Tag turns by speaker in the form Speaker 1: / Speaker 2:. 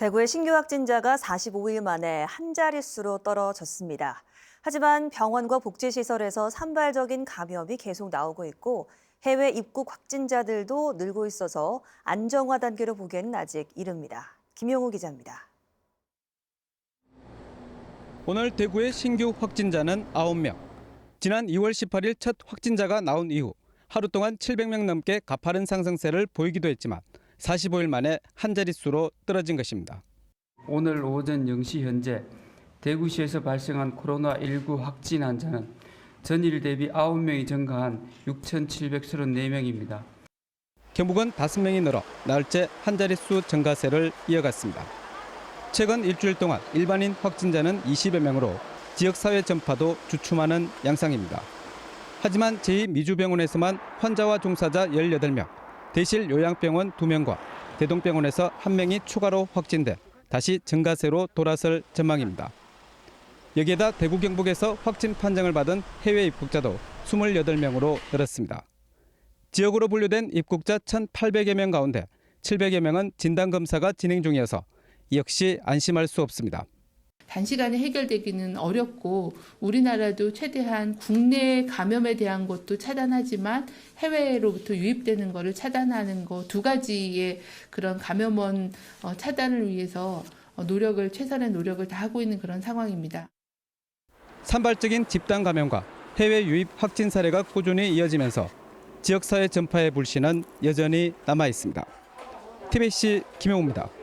Speaker 1: 대구의 신규 확진자가 45일 만에 한 자릿수로 떨어졌습니다. 하지만 병원과 복지시설에서 산발적인 감염이 계속 나오고 있고 해외 입국 확진자들도 늘고 있어서 안정화 단계로 보기에는 아직 이릅니다. 김용우 기자입니다.
Speaker 2: 오늘 대구의 신규 확진자는 9명. 지난 2월 18일 첫 확진자가 나온 이후 하루 동안 700명 넘게 가파른 상승세를 보이기도 했지만 45일 만에 한 자릿수로 떨어진 것입니다.
Speaker 3: 오늘 오전 0시 현재 대구시에서 발생한 코로나19 확진 환자는 전일 대비 9명이 증가한 6,734명입니다.
Speaker 2: 경북은 5명이 늘어 나흘째 한 자릿수 증가세를 이어갔습니다. 최근 일주일 동안 일반인 확진자는 20여 명으로 지역사회 전파도 주춤하는 양상입니다. 하지만 제2미주병원에서만 환자와 종사자 18명, 대실 요양병원 2명과 대동병원에서 1명이 추가로 확진돼 다시 증가세로 돌아설 전망입니다. 여기에다 대구 경북에서 확진 판정을 받은 해외 입국자도 28명으로 늘었습니다. 지역으로 분류된 입국자 1,800여 명 가운데 700여 명은 진단 검사가 진행 중이어서 역시 안심할 수 없습니다.
Speaker 4: 단시간에 해결되기는 어렵고 우리나라도 최대한 국내 감염에 대한 것도 차단하지만 해외로부터 유입되는 것을 차단하는 거 두 가지의 그런 감염원 어, 차단을 위해서 어, 노력을 최선의 노력을 다 하고 있는 그런 상황입니다.
Speaker 2: 산발적인 집단 감염과 해외 유입 확진 사례가 꾸준히 이어지면서 지역사회 전파의 불씨는 여전히 남아 있습니다. TBC 김용우입니다.